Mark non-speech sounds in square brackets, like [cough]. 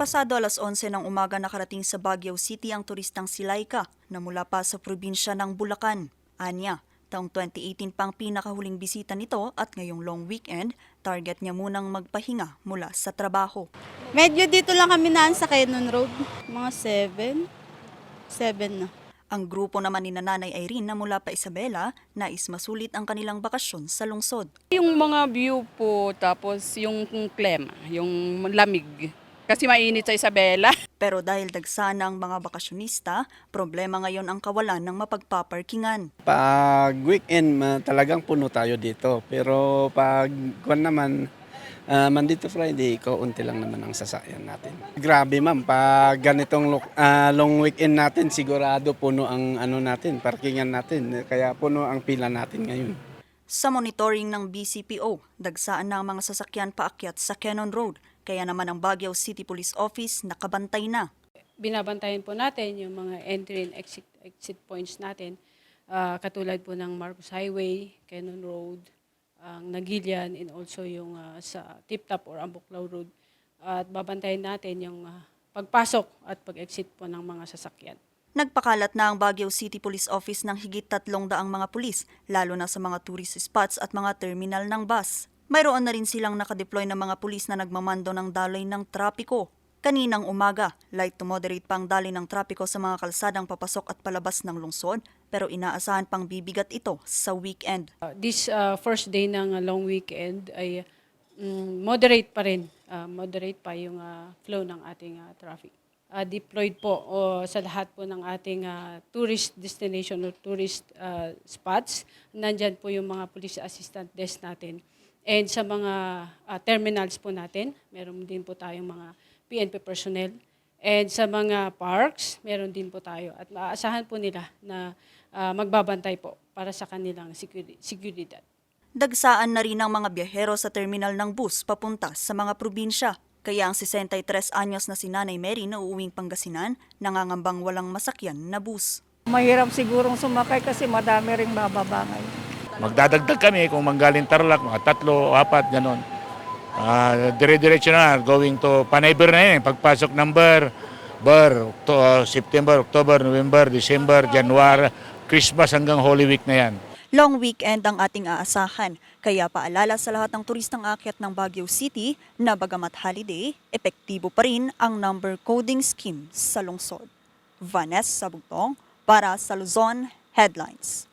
Pasado alas 11 ng umaga nakarating sa Baguio City ang turistang si Laika na mula pa sa probinsya ng Bulacan. Anya, taong 2018 pang pinakahuling bisita nito at ngayong long weekend, target niya munang magpahinga mula sa trabaho. Medyo dito lang kami naan sa Cannon Road. Mga 7. 7 na. Ang grupo naman ni Nanay Irene na mula pa Isabela, nais masulit ang kanilang bakasyon sa lungsod. Yung mga view po, tapos yung klema, yung lamig. Kasi mainit sa Isabela. [laughs] Pero dahil dagsana ang mga bakasyonista, problema ngayon ang kawalan ng mapagpaparkingan. Pag weekend, talagang puno tayo dito. Pero pag kuwan naman, ah, Monday to Friday, kaunti lang naman ang sasakyan natin. Grabe ma'am, pag ganitong lo- ah, long weekend natin, sigurado puno ang ano natin, parkingan natin. Kaya puno ang pila natin ngayon. Sa monitoring ng BCPO, dagsaan na ang mga sasakyan paakyat sa Cannon Road, kaya naman ang Baguio City Police Office nakabantay na. binabantayan po natin yung mga entry and exit, exit points natin. Ah, katulad po ng Marcos Highway, Cannon Road, ang Nagilian, and also yung ah, sa Tip Top or Ambuklaw Road. At babantayan natin yung ah, pagpasok at pag-exit po ng mga sasakyan. Nagpakalat na ang Baguio City Police Office ng higit tatlong daang mga pulis, lalo na sa mga tourist spots at mga terminal ng bus. Mayroon na rin silang nakadeploy na mga pulis na nagmamando ng daloy ng trapiko. Kaninang umaga, light to moderate pa ang daloy ng trapiko sa mga kalsadang papasok at palabas ng lungsod, pero inaasahan pang bibigat ito sa weekend. Ah, this ah, first day ng ah, long weekend ay mm, moderate pa rin. Ah, moderate pa yung ah, flow ng ating ah, traffic. Ah, deployed po o, sa lahat po ng ating ah, tourist destination or tourist ah, spots. Nandyan po yung mga police assistant desk natin. And sa mga ah, terminals po natin, meron din po tayong mga PNP personnel. And sa mga parks, meron din po tayo. At maaasahan po nila na ah, magbabantay po para sa kanilang securi- seguridad. Dagsaan na rin ang mga biyahero sa terminal ng bus papunta sa mga probinsya. Kaya ang 63 anyos na si Nanay Mary na uuwing Pangasinan, nangangambang walang masakyan na bus. Mahirap sigurong sumakay kasi madami ring bababa ngayon. Magdadagdag kami kung manggaling Tarlac, mga tatlo o apat, ganon. Ah, dire-diretso na, going to Panayber na yun. Pagpasok ng Ber, Ber, Octo- ah, September, October, November, December, January, Christmas hanggang Holy Week na yan. Long weekend ang ating aasahan, kaya paalala sa lahat ng turistang akyat ng Baguio City na bagamat holiday, epektibo pa rin ang number coding scheme sa lungsod. Vanessa Bugtong para sa Luzon Headlines.